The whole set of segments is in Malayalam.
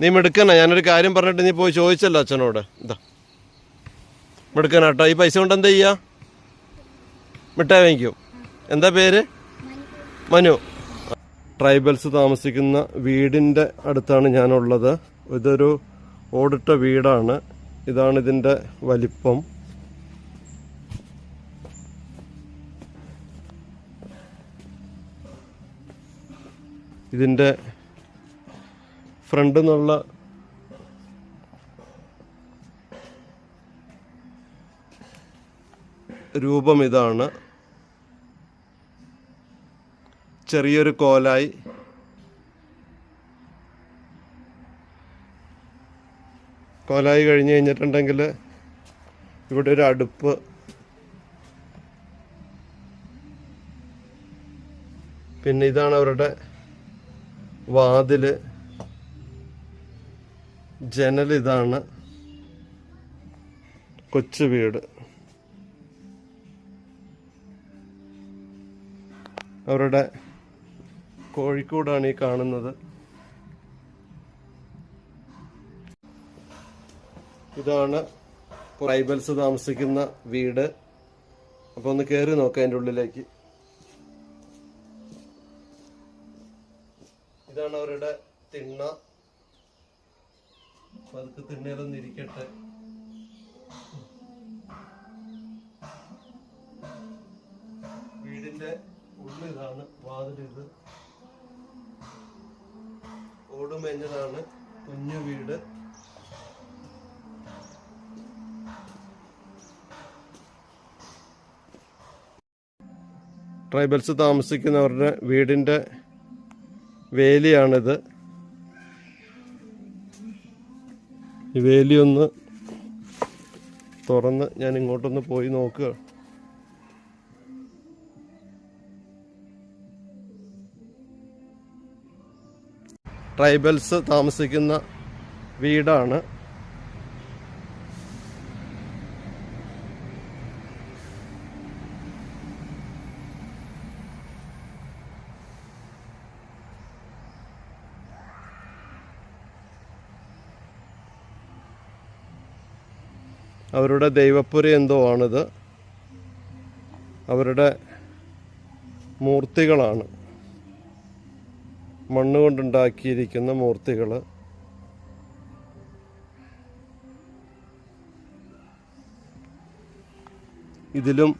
നീ മെടുക്കണ ഞാനൊരു കാര്യം പറഞ്ഞിട്ട് നീ പോയി ചോദിച്ചല്ലോ അച്ഛനോട്. ഇതാ. കേട്ടോ ഈ പൈസ കൊണ്ട് എന്താ ചെയ്യാ? മിഠായി വാങ്ങിക്കും. എന്താ പേര്? മനു. ട്രൈബൽസ് താമസിക്കുന്ന വീടിന്റെ അടുത്താണ് ഞാനുള്ളത്. ഇതൊരു ഓടിട്ട വീടാണ്. ഇതാണ് ഇതിന്റെ വലിപ്പം. ഇതിന്റെ ഫ്രണ്ട് നിന്നുള്ള രൂപം ഇതാണ്. ചെറിയൊരു കോലായി. കോലായി കഴിഞ്ഞ് കഴിഞ്ഞിട്ടുണ്ടെങ്കിൽ ഇവിടെ ഒരു അടുപ്പ്. പിന്നെ ഇതാണ് അവരുടെ വാതിൽ. ജനൽ ഇതാണ്. കൊച്ചു വീട്. അവരുടെ കോഴിക്കോടാണ് ഈ കാണുന്നത്. ഇതാണ് ട്രൈബൽസ് താമസിക്കുന്ന വീട്. അപ്പൊ ഒന്ന് കയറി നോക്കാം അതിന്റെ ഉള്ളിലേക്ക്. ഇതാണ് അവരുടെ തിണ്ണ. തിണ്ണയിലൊന്ന് ഇരിക്കട്ടെ. വീടിന്റെ ഉള്ളിതാണ് വാതിലിത് ഓടുമേഞ്ഞതാണ് കുഞ്ഞു വീട്. ട്രൈബൽസ് താമസിക്കുന്നവരുടെ വീടിന്റെ വേലിയാണിത്. ഈ വേലി ഒന്ന് തുറന്ന് ഞാൻ ഇങ്ങോട്ടൊന്ന് പോയി നോക്കുക. ട്രൈബൽസ് താമസിക്കുന്ന വീടാണ്. അവരുടെ ദൈവപ്പുര എന്തോ ആണിത്. അവരുടെ മൂർത്തികളാണ്. മണ്ണ് കൊണ്ടുണ്ടാക്കിയിരിക്കുന്ന മൂർത്തികൾ ഇതിലും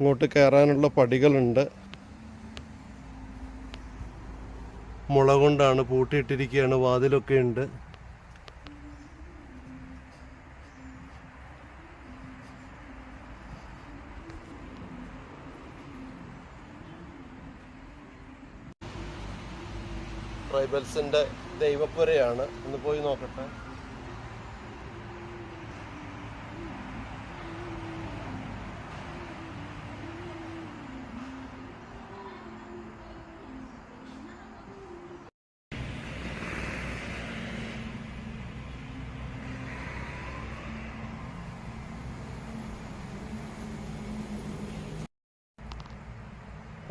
ഇങ്ങോട്ട് കയറാനുള്ള പടികളുണ്ട്. മുള കൊണ്ടാണ് പൂട്ടിയിട്ടിരിക്കുകയാണ് വാതിലൊക്കെ ഉണ്ട് ട്രൈബൽസിന്റെ ദൈവപ്പുരയാണ് ഒന്ന് പോയി നോക്കട്ടെ.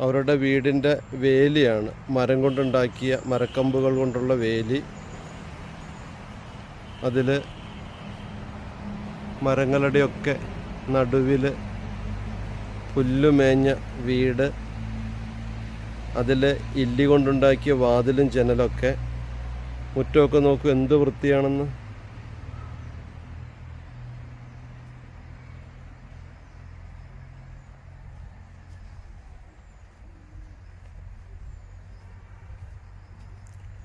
അവരുടെ വീടിന്റെ വേലിയാണ്. മരം കൊണ്ടുണ്ടാക്കിയ മരക്കമ്പുകൾ കൊണ്ടുള്ള വേലി. അതിൽ മരങ്ങളുടെയൊക്കെ നടുവിൽ പുല്ലുമേഞ്ഞ വീട്. അതിൽ ഇല്ലി കൊണ്ടുണ്ടാക്കിയ വാതിലും ജനലൊക്കെ. മുറ്റമൊക്കെ നോക്കൂ എന്ത് വൃത്തിയാണെന്ന്.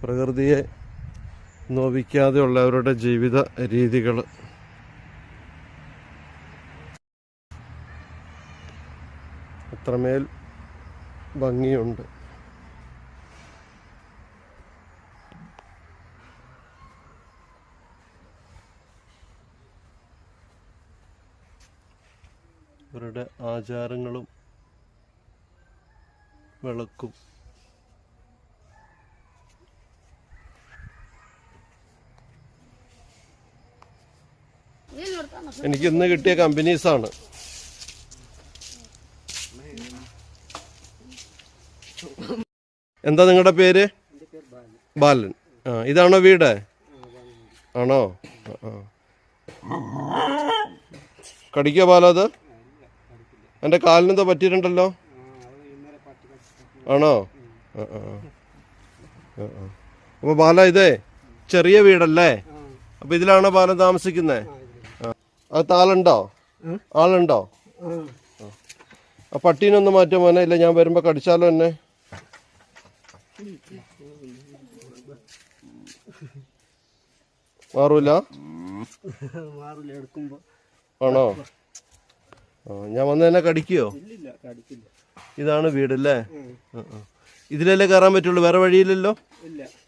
പ്രകൃതിയെ നോവിക്കാതെയുള്ളവരുടെ ജീവിത രീതികൾ അത്രമേൽ ഭംഗിയുണ്ട്. അവരുടെ ആചാരങ്ങളും വിളക്കും എനിക്ക് ഇന്ന് കിട്ടിയ കമ്പനീസാണ്. എന്താ നിങ്ങളുടെ പേര്? ബാലൻ. ആ ഇതാണോ വീട്? ആണോ? കടിക്ക ആ. കടിക്കോ ബാല അത്? എന്റെ കാലിനെന്തോ പറ്റിയിട്ടുണ്ടല്ലോ. ആണോ? ആ അപ്പോൾ ബാല ഇതേ ചെറിയ വീടല്ലേ? അപ്പോൾ ഇതിലാണോ ബാലൻ താമസിക്കുന്നത് അത് ആളുണ്ടോ? ആളുണ്ടോ ആ. പട്ടീനൊന്ന് മാറ്റോ മോനെ ഇല്ല ഞാൻ വരുമ്പോൾ കടിച്ചാലോ എന്നെ? മാറൂല? ആണോ? ഞാൻ വന്ന് എന്നെ കടിക്കുവോ ഇതാണ് വീടല്ലേ. ഇതിലല്ലേ കയറാൻ പറ്റുള്ളൂ വേറെ വഴിയില്ലല്ലോ?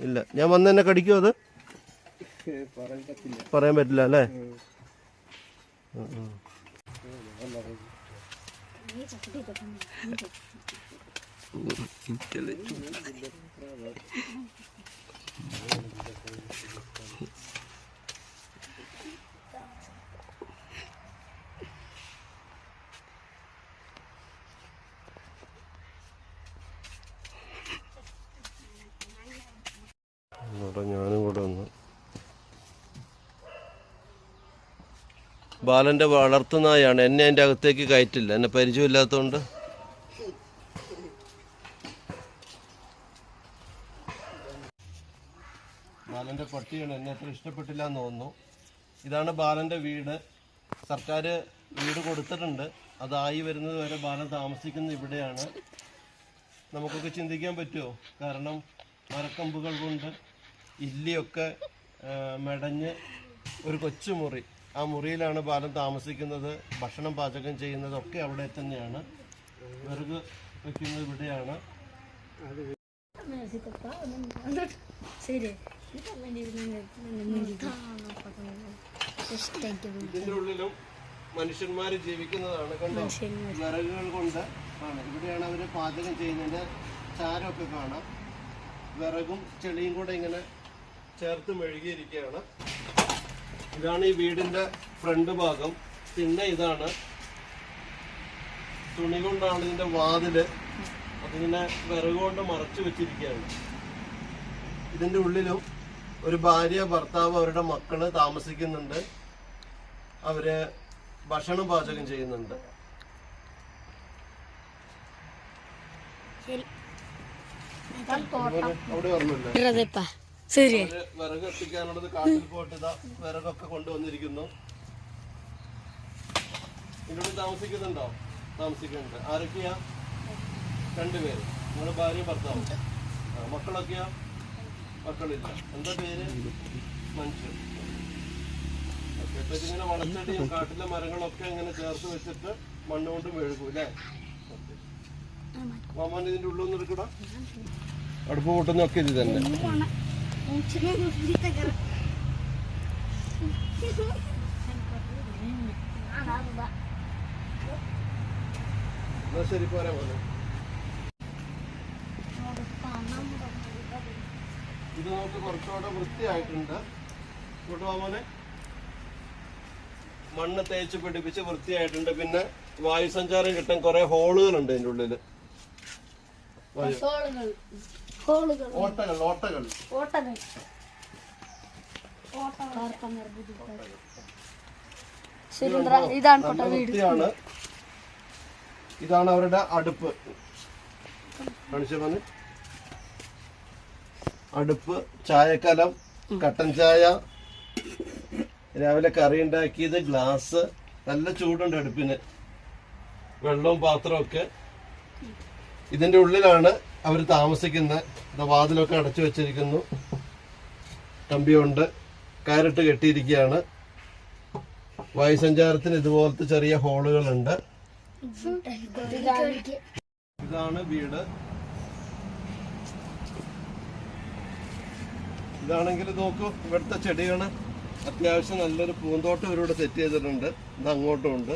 ഇല്ല. ഞാൻ വന്ന് എന്നെ കടിക്കുമോ അത്? പറയാൻ പറ്റില്ല. പറയാൻ പറ്റില്ല അല്ലേ ഇവിടെ ഞാനും കൂടെ ഒന്ന് ബാലന്റെ വളർത്തുന്നായാണ് എന്നെ എന്റെ അകത്തേക്ക് കയറ്റില്ല. എന്നെ പരിചയമില്ലാത്തതുകൊണ്ട്. ബാലന്റെ പട്ടിയാണ് എന്നെ അത്ര ഇഷ്ടപ്പെട്ടില്ല എന്ന് തോന്നുന്നു. ഇതാണ് ബാലന്റെ വീട്. സർക്കാർ വീട് കൊടുത്തിട്ടുണ്ട്. അതായി വരുന്നത് വരെ ബാലൻ താമസിക്കുന്നത് ഇവിടെയാണ്. നമുക്കൊക്കെ ചിന്തിക്കാൻ പറ്റുമോ? കാരണം മരക്കമ്പുകൾ കൊണ്ട് ഇല്ലിയൊക്കെ മെടഞ്ഞ് ഒരു കൊച്ചു മുറി ആ മുറിയിലാണ് ബാലൻ താമസിക്കുന്നത് ഭക്ഷണം പാചകം ചെയ്യുന്നതൊക്കെ അവിടെ തന്നെയാണ്. വിറക് വെക്കുന്നത് ഇവിടെയാണ്. ശരി ഇതിന്റെ ഉള്ളിലും മനുഷ്യന്മാർ ജീവിക്കുന്നതാണ് കണ്ടോ? വിറകുകൾ കൊണ്ട് ആണ്. ഇവിടെയാണ് അവർ പാചകം ചെയ്യുന്നതിന്റെ ചാരമൊക്കെ കാണാം. വിറകും ചെളിയും കൂടെ ഇങ്ങനെ ചേർത്ത് മെഴുകിയിരിക്കുകയാണ്. ഇതാണ് ഈ വീടിന്റെ ഫ്രണ്ട് ഭാഗം. പിന്നെ ഇതാണ് തുണി കൊണ്ടാണ് ഇതിന്റെ വാതിൽ. അതിങ്ങനെ വിറകുകൊണ്ട് മറച്ചു വെച്ചിരിക്കുകയാണ്. ഇതിന്റെ ഉള്ളിലും ഒരു ഭാര്യ ഭർത്താവ് അവരുടെ മക്കൾ താമസിക്കുന്നുണ്ട്. അവർ ഭക്ഷണം പാചകം ചെയ്യുന്നുണ്ട്. ശരി. അവിടെ പറഞ്ഞല്ലേ ശരി. വിറക് എത്തിക്കാനുള്ളത് കാട്ടിൽ പോയിട്ട് ഇതാ വിറകൊക്കെ കൊണ്ടുവന്നിരിക്കുന്നു. ഇതിനുള്ളിൽ താമസിക്കുന്നുണ്ടോ? താമസിക്കുന്നുണ്ട്. ആരൊക്കെയാ? രണ്ടുപേര്. നിങ്ങളുടെ ഭാര്യ ഭർത്താവ്. മക്കളൊക്കെയാ? മക്കളില്ല. എന്താ പേര്? മനുഷ്യൻ ഓക്കെ അപ്പൊ ഇതിങ്ങനെ വളച്ചടിയും കാട്ടിലെ മരങ്ങളൊക്കെ ഇങ്ങനെ ചേർത്ത് വെച്ചിട്ട് മണ്ണ് കൊണ്ട് മെഴുകും അല്ലേ? മാമാൻ ഇതിന്റെ ഉള്ളിൽ ഒന്ന് എടുക്കടാ. അടുപ്പ് കൂട്ടുന്നൊക്കെ ഇത് തന്നെ. ശരി പോരാ പോലെ ഇത് നമുക്ക് കുറച്ചുകൂടെ വൃത്തിയായിട്ടുണ്ട് ഇങ്ങോട്ട് പോകാമോനെ മണ്ണ് തേച്ച് പിടിപ്പിച്ച് വൃത്തിയായിട്ടുണ്ട് പിന്നെ വായു സഞ്ചാരം കിട്ടാൻ കുറെ ഹോളുകളുണ്ട് അതിന്റെ ഹോളുകൾ ഓട്ടകൾ. ഓട്ടകൾ ഓട്ടകൾ. സുരേന്ദ്ര ഇതാണ് വൃത്തിയാണ്. ഇതാണ് അവരുടെ അടുപ്പ്. കാണിച്ചു അടുപ്പ് ചായക്കലം കട്ടൻ ചായ. രാവിലെ കറി ഉണ്ടാക്കിയത് ഗ്ലാസ്. നല്ല ചൂടുണ്ട് അടുപ്പിന്. വെള്ളവും പാത്രവും ഒക്കെ ഇതിന്റെ ഉള്ളിലാണ് അവർ താമസിക്കുന്ന വാതിലൊക്കെ അടച്ചു വെച്ചിരിക്കുന്നു. കമ്പിയുണ്ട്. കയറിട്ട് കെട്ടിയിരിക്കുകയാണ്. വായുസഞ്ചാരത്തിന് ഇതുപോലത്തെ ചെറിയ ഹോളുകളുണ്ട്. ഇതാണ് വീട്. ഇതാണെങ്കിൽ നോക്കൂ ഇവിടുത്തെ ചെടികൾ അത്യാവശ്യം നല്ലൊരു പൂന്തോട്ടം ഇവരിവിടെ സെറ്റ് ചെയ്തിട്ടുണ്ട്. ഇത് അങ്ങോട്ടും ഉണ്ട്.